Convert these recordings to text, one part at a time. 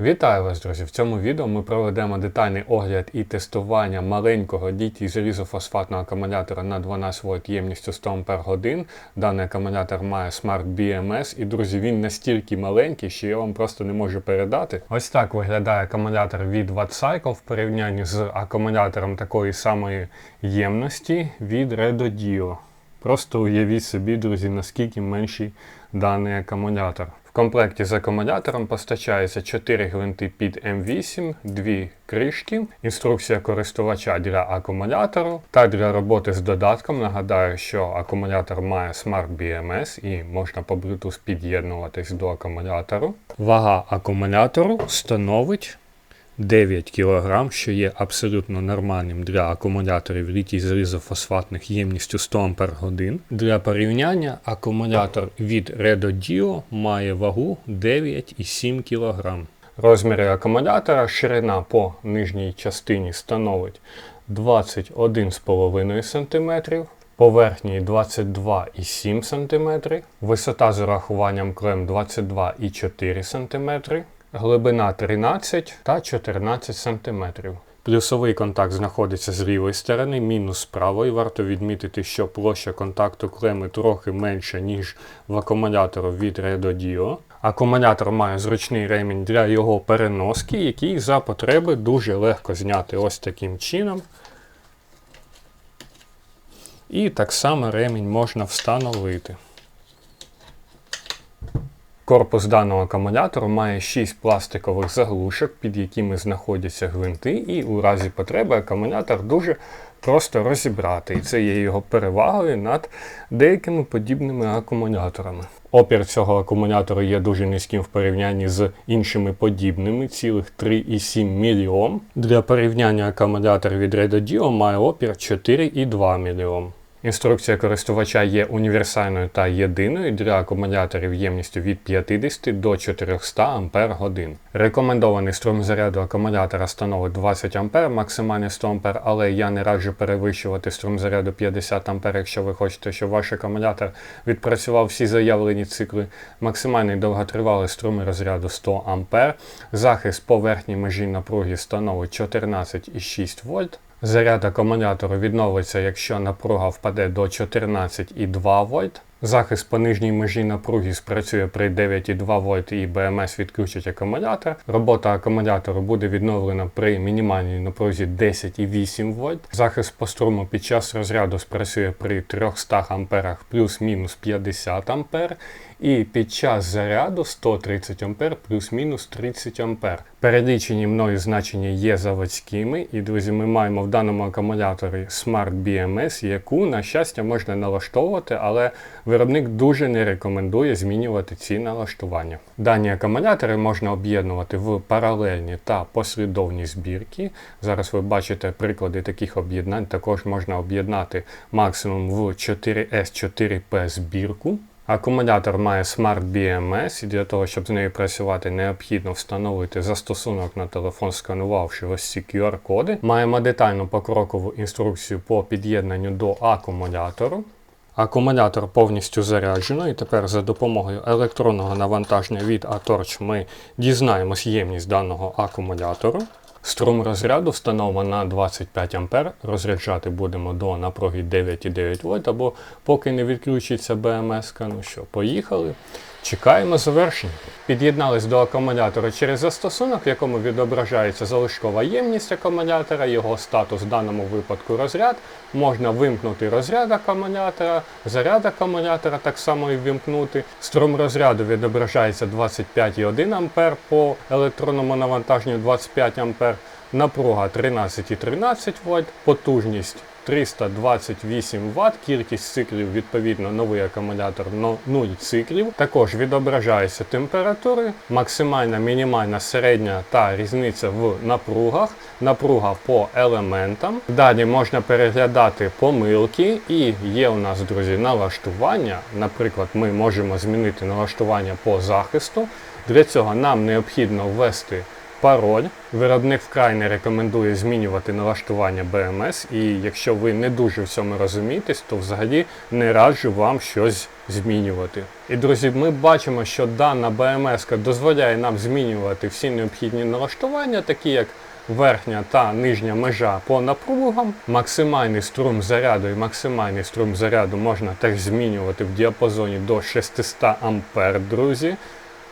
Вітаю вас, друзі! В цьому відео ми проведемо детальний огляд і тестування маленького DT залізофосфатного акумулятора на 12 вольт ємністю 100 Ах. Даний акумулятор має Smart BMS, і друзі, він настільки маленький, що я вам просто не можу передати. Ось так виглядає акумулятор від WattCycle в порівнянні з акумулятором такої самої ємності від RedoDio. Просто уявіть собі, друзі, наскільки менший даний акумулятор. В комплекті з акумулятором постачається 4 гвинти під М8, 2 кришки, інструкція користувача для акумулятору та для роботи з додатком. Нагадаю, що акумулятор має Smart BMS і можна по Bluetooth під'єднуватись до акумулятору. Вага акумулятору становить 9 кг, що є абсолютно нормальним для акумуляторів літій залізофосфатних ємністю 100 Ах. Для порівняння акумулятор від RedoDio має вагу 9,7 кг. Розміри акумулятора ширина по нижній частині становить 21,5 см. Поверхній 22,7 см, висота з урахуванням клем 22,4 см, глибина 13 та 14 см. Плюсовий контакт знаходиться з лівої сторони, мінус з правої. Варто відмітити, що площа контакту клеми трохи менша, ніж в акумулятору від RedoDio. Акумулятор має зручний ремінь для його переноски, який за потреби дуже легко зняти ось таким чином. І так само ремінь можна встановити. Корпус даного акумулятору має 6 пластикових заглушок, під якими знаходяться гвинти, і у разі потреби акумулятор дуже просто розібрати. І це є його перевагою над деякими подібними акумуляторами. Опір цього акумулятору є дуже низьким в порівнянні з іншими подібними, цілих 3,7 мільйом. Для порівняння акумулятор від RedoDio має опір 4,2 мільйом. Інструкція користувача є універсальною та єдиною для акумуляторів ємністю від 50 до 400 Ах. Рекомендований струм заряду акумулятора становить 20 А, максимальний 100 А, але я не раджу перевищувати струм заряду 50 А, якщо ви хочете, щоб ваш акумулятор відпрацював всі заявлені цикли. Максимальний довготривалий струм розряду 100 А. Захист поверхні межі напруги становить 14,6 вольт. Заряд акумулятору відновиться, якщо напруга впаде до 14,2 вольт. Захист по нижній межі напруги спрацює при 9,2 вольт і БМС відключить акумулятор. Робота акумулятору буде відновлена при мінімальній напрузі 10,8 вольт. Захист по струму під час розряду спрацює при 300 амперах плюс-мінус 50 ампер. І під час заряду 130 А плюс-мінус 30 А. Перелічені мною значення є заводськими, і, друзі, ми маємо в даному акумуляторі Smart BMS, яку, на щастя, можна налаштовувати, але виробник дуже не рекомендує змінювати ці налаштування. Дані акумулятори можна об'єднувати в паралельні та послідовні збірки. Зараз ви бачите приклади таких об'єднань. Також можна об'єднати максимум в 4S4P збірку. Акумулятор має Smart BMS, і для того, щоб з нею працювати, необхідно встановити застосунок на телефон, сканувавши ось ці QR-коди. Маємо детальну покрокову інструкцію по під'єднанню до акумулятору. Акумулятор повністю заряджено, і тепер за допомогою електронного навантаження від Аторч ми дізнаємось ємність даного акумулятору. Струм розряду встановлено на 25 А. Розряджати будемо до напруги 9,9 вольт, або поки не відключиться БМС. Ну що, поїхали. Чекаємо завершення. Під'єднались до акумулятора через застосунок, в якому відображається залишкова ємність акумулятора, його статус в даному випадку розряд. Можна вимкнути розряд акумулятора, заряд акумулятора так само і вимкнути. Струм розряду відображається 25,1 А по електронному навантаженню 25 А. Напруга 13,13 вольт, потужність 328 Вт, кількість циклів, відповідно, новий акумулятор 0 циклів. Також відображаються температури, максимальна, мінімальна, середня та різниця в напругах, напруга по елементам. Далі можна переглядати помилки, і є у нас, друзі, налаштування. Наприклад, ми можемо змінити налаштування по захисту. Для цього нам необхідно ввести пароль. Виробник вкрай не рекомендує змінювати налаштування BMS, і якщо ви не дуже в цьому розумієтесь, то взагалі не раджу вам щось змінювати. І друзі, ми бачимо, що дана BMS дозволяє нам змінювати всі необхідні налаштування, такі як верхня та нижня межа по напругам. Максимальний струм заряду і максимальний струм заряду можна теж змінювати в діапазоні до 600 А, друзі.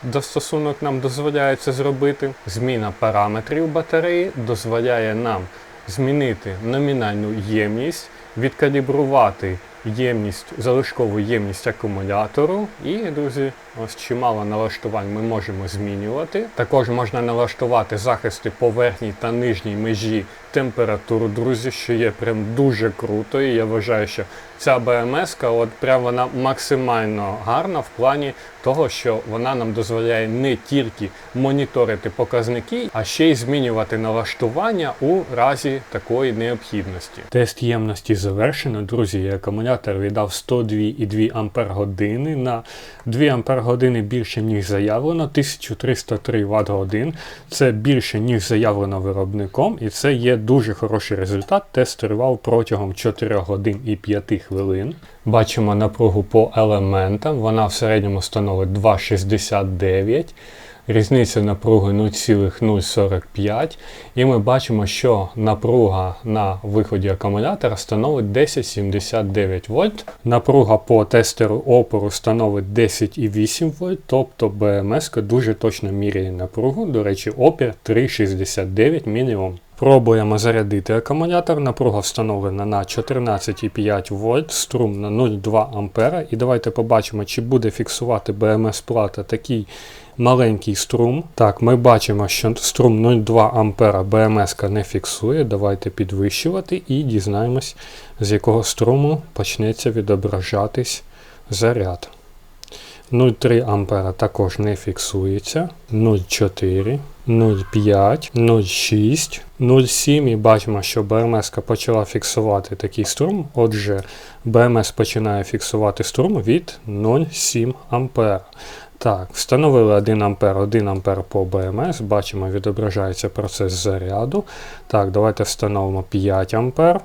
Достосунок нам дозволяє це зробити. Зміна параметрів батареї дозволяє нам змінити номінальну ємність, відкалібрувати ємність, залишкову ємність акумулятору. І, друзі, ось чимало налаштувань ми можемо змінювати. Також можна налаштувати захисти по верхній та нижній межі температуру, друзі, що є прям дуже круто. І я вважаю, що ця БМС, от прям вона максимально гарна в плані того, що вона нам дозволяє не тільки моніторити показники, а ще й змінювати налаштування у разі такої необхідності. Тест ємності завершено, друзі. Акумулятор віддав 102,2 Ампер години на 2 Ампер години більше, ніж заявлено, 1303 Вт годин. Це більше, ніж заявлено виробником, і це є дуже хороший результат. Тест тривав протягом 4 годин і 5 хвилин. Бачимо напругу по елементам. Вона в середньому становить 2,69. Різниця напруги 0,045. І ми бачимо, що напруга на виході акумулятора становить 10,79 вольт. Напруга по тестеру опору становить 10,8 вольт, тобто БМС дуже точно міряє напругу. До речі, опір 3,69 мОм. Пробуємо зарядити акумулятор. Напруга встановлена на 14,5 вольт, струм на 0,2 А. І давайте побачимо, чи буде фіксувати БМС плата такий маленький струм. Так, ми бачимо, що струм 0,2 А БМС не фіксує. Давайте підвищувати і дізнаємось, з якого струму почнеться відображатись заряд. 0,3 А також не фіксується. 0,4, 0,5, 0,6, 0,7 і бачимо, що БМС почала фіксувати такий струм. Отже, БМС починає фіксувати струм від 0,7 А. Так, встановили 1 А, 1 А по БМС. Бачимо, відображається процес заряду. Так, давайте встановимо 5 А.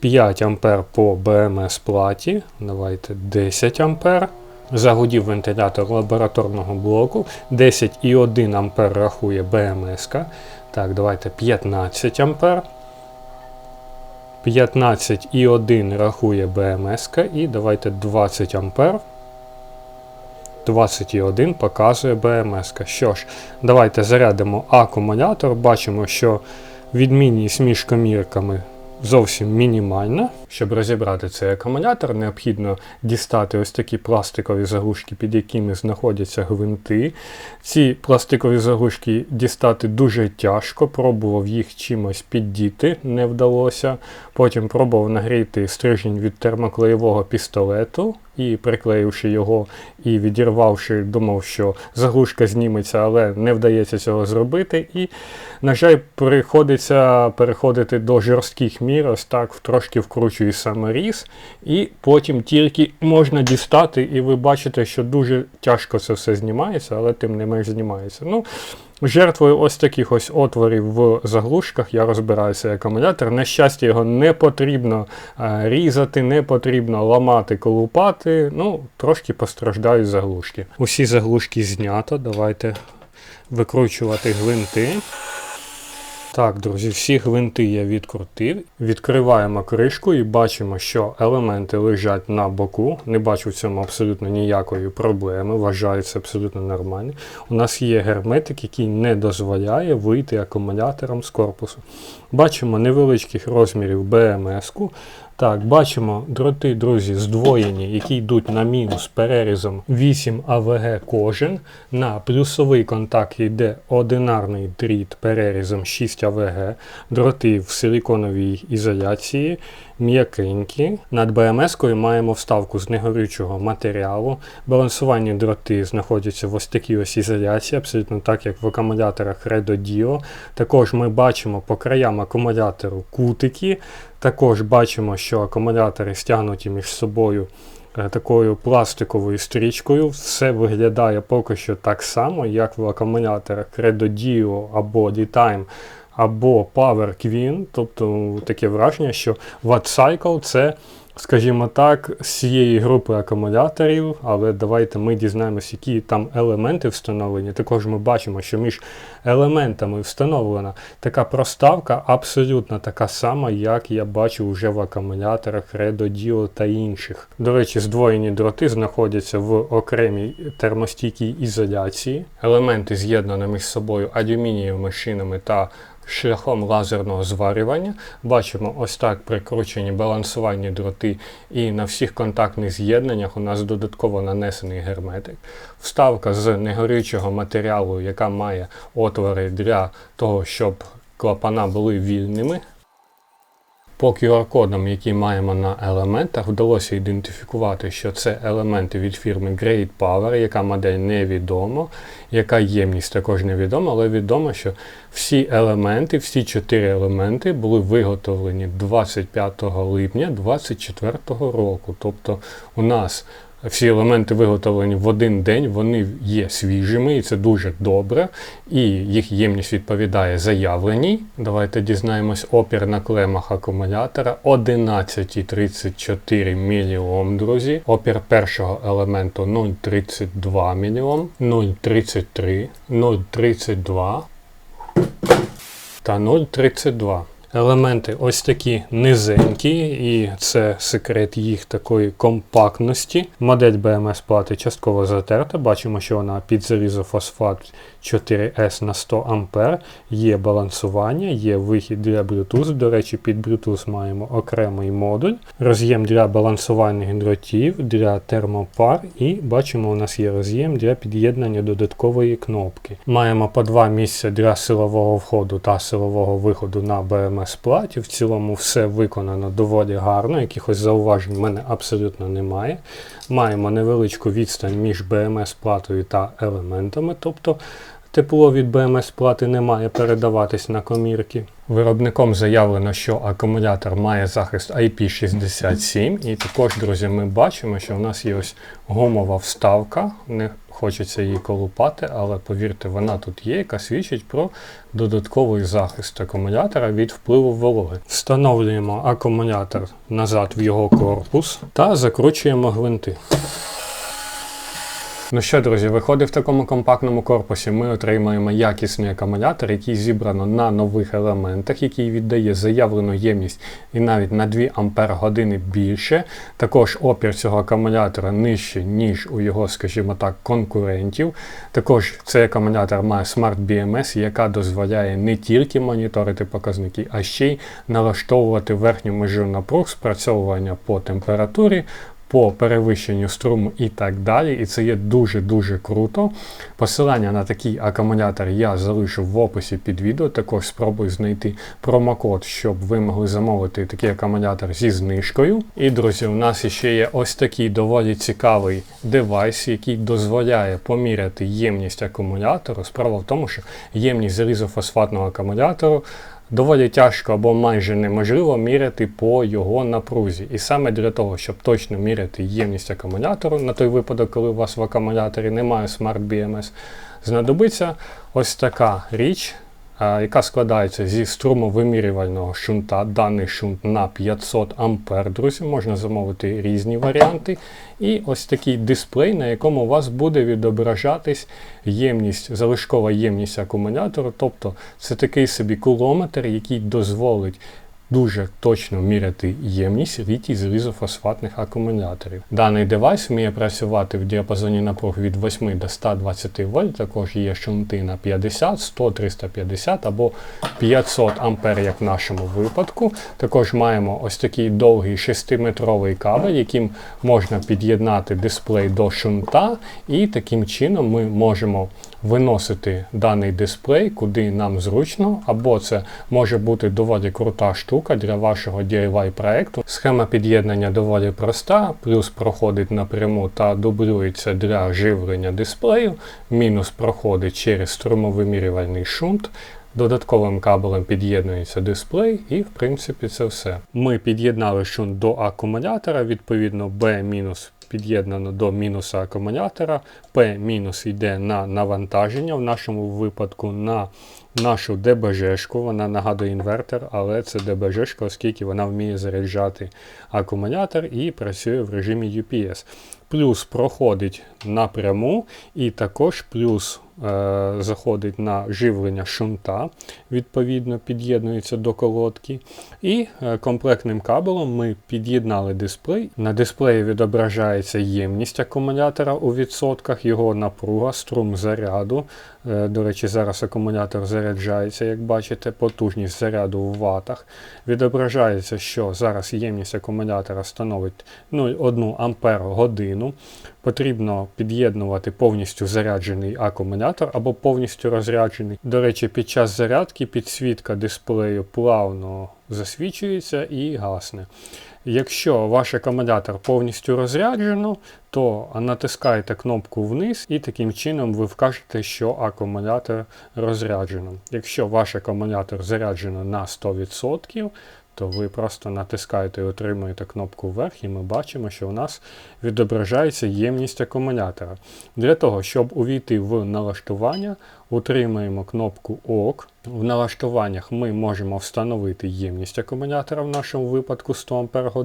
5 А по БМС платі. Давайте 10 А. Загудів вентилятор лабораторного блоку. 10,1 А рахує БМС. Так, давайте 15 А. 15,1 рахує БМС. І давайте 20 А. 21 показує БМС. Що ж, давайте зарядимо акумулятор. Бачимо, що відмінність між комірками зовсім мінімальна. Щоб розібрати цей акумулятор, необхідно дістати ось такі пластикові заглушки, під якими знаходяться гвинти. Ці пластикові заглушки дістати дуже тяжко, пробував їх чимось піддіти, не вдалося. Потім пробував нагріти стрижень від термоклеєвого пістолету і приклеївши його і відірвавши, думав, що заглушка зніметься, але не вдається цього зробити. І, на жаль, приходиться переходити до жорстких мір, ось так трошки вкручую саморіз, і потім тільки можна дістати, і ви бачите, що дуже тяжко це все знімається, але тим не менш знімається. Ну, Жертвою ось таких ось отворів в заглушках я розбираю цей акумулятор. На щастя, його не потрібно е, різати, не потрібно ламати, колупати. Ну, трошки постраждають заглушки. Усі заглушки знято. Давайте викручувати гвинти. Так, друзі, всі гвинти я відкрутив. Відкриваємо кришку і бачимо, що елементи лежать на боку. Не бачу в цьому абсолютно ніякої проблеми. Вважаю це абсолютно нормально. У нас є герметик, який не дозволяє вийти акумулятором з корпусу. Бачимо невеличких розмірів БМС-ку. Так, бачимо дроти, друзі, здвоєні, які йдуть на мінус перерізом 8 АВГ кожен. На плюсовий контакт йде одинарний дріт перерізом 6 АВГ, дроти в силіконовій ізоляції м'якенькі. Над БМС-кою маємо вставку з негорючого матеріалу. Балансувальні дроти знаходяться в ось такій ось ізоляції, абсолютно так, як в акумуляторах Redo Dio. Також ми бачимо по краям акумулятору кутики. Також бачимо, що акумулятори стягнуті між собою е, такою пластиковою стрічкою. Все виглядає поки що так само, як в акумуляторах Credo Dio або D-Time або Power Queen. Тобто таке враження, що Watt Cycle це скажімо так, з цієї групи акумуляторів, але давайте ми дізнаємося, які там елементи встановлені. Також ми бачимо, що між елементами встановлена така проставка, абсолютно така сама, як я бачу вже в акумуляторах Redo Dio та інших. До речі, здвоєні дроти знаходяться в окремій термостійкій ізоляції. Елементи з'єднані між собою алюмінієвими шинами та шляхом лазерного зварювання. Бачимо ось так прикручені балансувальні дроти, і на всіх контактних з'єднаннях у нас додатково нанесений герметик. Вставка з негорючого матеріалу, яка має отвори для того, щоб клапана були вільними. По QR-кодам, які маємо на елементах, вдалося ідентифікувати, що це елементи від фірми Great Power, яка модель невідома, яка ємність також невідома, але відомо, що всі елементи, всі чотири елементи були виготовлені 25 липня 2024 року. Тобто у нас всі елементи виготовлені в один день, вони є свіжими, і це дуже добре. І їх ємність відповідає заявленій. Давайте дізнаємось опір на клемах акумулятора 11,34 мільйом, друзі. Опір першого елементу 0,32 мільйом, 0,33, 0,32 та 0,32. Елементи ось такі низенькі, і це секрет їх такої компактності. Модель BMS плати частково затерта. Бачимо, що вона під залізофосфат 4S на 100 А. Є балансування, є вихід для Bluetooth. До речі, під Bluetooth маємо окремий модуль, роз'єм для балансувальних дротів, для термопар, і бачимо, у нас є роз'єм для під'єднання додаткової кнопки. Маємо по два місця для силового входу та силового виходу на BMS сплаті. В цілому все виконано доволі гарно, якихось зауважень в мене абсолютно немає. Маємо невеличку відстань між БМС-платою та елементами, тобто тепло від BMS-плати не має передаватись на комірки. Виробником заявлено, що акумулятор має захист IP67, і також, друзі, ми бачимо, що в нас є ось гумова вставка. Не хочеться її колупати, але повірте, вона тут є, яка свідчить про додатковий захист акумулятора від впливу вологи. Встановлюємо акумулятор назад в його корпус та закручуємо гвинти. Ну що, друзі, виходить в такому компактному корпусі, ми отримаємо якісний акумулятор, який зібрано на нових елементах, який віддає заявлену ємність і навіть на 2 Ампер години більше. Також опір цього акумулятора нижче, ніж у його, скажімо так, конкурентів. Також цей акумулятор має Smart BMS, яка дозволяє не тільки моніторити показники, а ще й налаштовувати верхню межу напруг спрацьовування по температурі по перевищенню струму і так далі. І це є дуже-дуже круто. Посилання на такий акумулятор я залишу в описі під відео. Також спробую знайти промокод, щоб ви могли замовити такий акумулятор зі знижкою. І, друзі, у нас ще є ось такий доволі цікавий девайс, який дозволяє поміряти ємність акумулятору. Справа в тому, що ємність залізофосфатного акумулятору доволі тяжко або майже неможливо міряти по його напрузі. І саме для того, щоб точно міряти ємність акумулятору, на той випадок, коли у вас в акумуляторі немає Smart BMS, знадобиться ось така річ яка складається зі струмовимірювального шунта. Даний шунт на 500 А, друзі, можна замовити різні варіанти. І ось такий дисплей, на якому у вас буде відображатись ємність, залишкова ємність акумулятору. Тобто це такий собі кулометр, який дозволить дуже точно міряти ємність літій залізофосфатних акумуляторів. Даний девайс вміє працювати в діапазоні напруг від 8 до 120 вольт, також є шунти на 50, 100, 350 або 500 ампер, як в нашому випадку. Також маємо ось такий довгий 6-метровий кабель, яким можна під'єднати дисплей до шунта, і таким чином ми можемо виносити даний дисплей, куди нам зручно, або це може бути доволі крута штука для вашого DIY проекту. Схема під'єднання доволі проста, плюс проходить напряму та дублюється для живлення дисплею, мінус проходить через струмовимірювальний шунт. Додатковим кабелем під'єднується дисплей, і, в принципі, це все. Ми під'єднали шунт до акумулятора, відповідно, B- під'єднано до мінуса акумулятора. P йде на навантаження, в нашому випадку на нашу ДБЖшку. Вона нагадує інвертор, але це ДБЖшка, оскільки вона вміє заряджати акумулятор і працює в режимі UPS. Плюс проходить напряму, і також плюс е, заходить на живлення шунта, відповідно, під'єднується до колодки. І е, комплектним кабелем ми під'єднали дисплей. На дисплеї відображається ємність акумулятора у відсотках, його напруга, струм заряду. Е, до речі, зараз акумулятор заряджається, як бачите, потужність заряду в ватах. Відображається, що зараз ємність акумулятора становить 0,1 Ампер годину. Потрібно під'єднувати повністю заряджений акумулятор або повністю розряджений. До речі, під час зарядки підсвітка дисплею плавно засвічується і гасне. Якщо ваш акумулятор повністю розряджено, то натискаєте кнопку вниз і таким чином ви вкажете, що акумулятор розряджено. Якщо ваш акумулятор заряджено на 100%, то ви просто натискаєте і отримуєте кнопку вверх, і ми бачимо, що у нас відображається ємність акумулятора. Для того, щоб увійти в налаштування, утримуємо кнопку ОК. В налаштуваннях ми можемо встановити ємність акумулятора, в нашому випадку 100 Ах.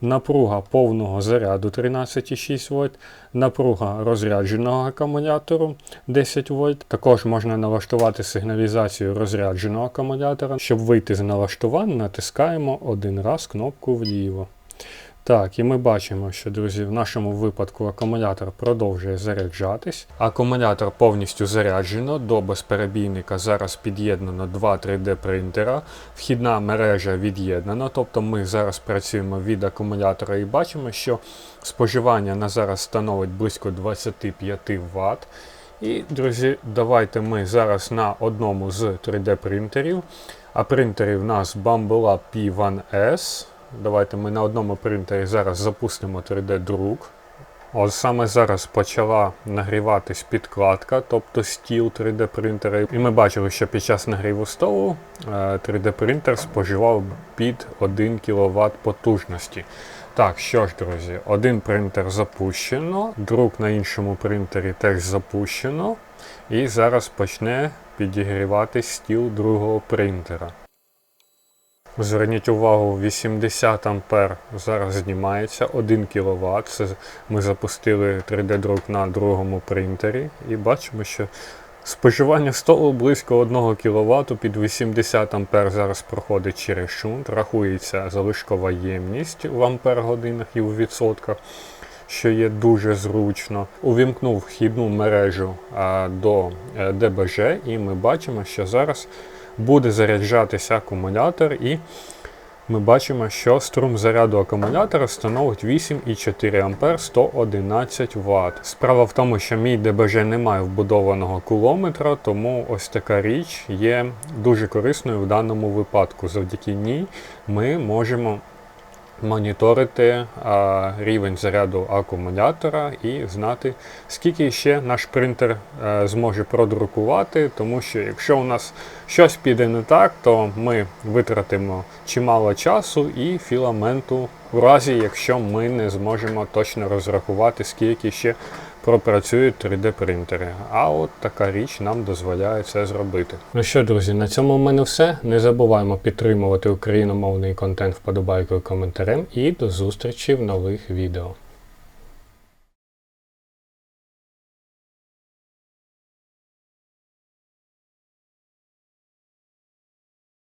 Напруга повного заряду 13,6 вольт, напруга розрядженого акумулятору 10 вольт. Також можна налаштувати сигналізацію розрядженого акумулятора. Щоб вийти з налаштувань, натискаємо один раз кнопку вліво. Так, і ми бачимо, що, друзі, в нашому випадку акумулятор продовжує заряджатись. Акумулятор повністю заряджено, до безперебійника зараз під'єднано два 3D принтера. Вхідна мережа від'єднана, тобто ми зараз працюємо від акумулятора і бачимо, що споживання на зараз становить близько 25 Вт. І, друзі, давайте ми зараз на одному з 3D принтерів. А принтерів у нас Bambola P1S. Давайте ми на одному принтері зараз запустимо 3D-друк. Ось саме зараз почала нагріватись підкладка, тобто стіл 3D принтера. І ми бачили, що під час нагріву столу 3D принтер споживав під 1 кВт потужності. Так, що ж, друзі, один принтер запущено, друк на іншому принтері теж запущено. І зараз почне підігрівати стіл другого принтера. Зверніть увагу, 80 А зараз знімається 1 кВт. Це Ми запустили 3D-друк на другому принтері і бачимо, що споживання столу близько 1 кВт під 80 А зараз проходить через шунт, рахується залишкова ємність в ампер-годинах і у відсотках. Що є дуже зручно. Увімкнув вхідну мережу а, до е, ДБЖ, і ми бачимо, що зараз буде заряджатися акумулятор, і ми бачимо, що струм заряду акумулятора становить 8,4 А 111 Вт. Справа в тому, що мій ДБЖ не має вбудованого кулометра, тому ось така річ є дуже корисною в даному випадку. Завдяки ній ми можемо моніторити а, рівень заряду акумулятора і знати, скільки ще наш принтер а, е, зможе продрукувати, тому що якщо у нас щось піде не так, то ми витратимо чимало часу і філаменту, в разі якщо ми не зможемо точно розрахувати, скільки ще пропрацюють 3D-принтери. А от така річ нам дозволяє це зробити. Ну що, друзі, на цьому в мене все. Не забуваємо підтримувати україномовний контент вподобайкою коментарем і до зустрічі в нових відео.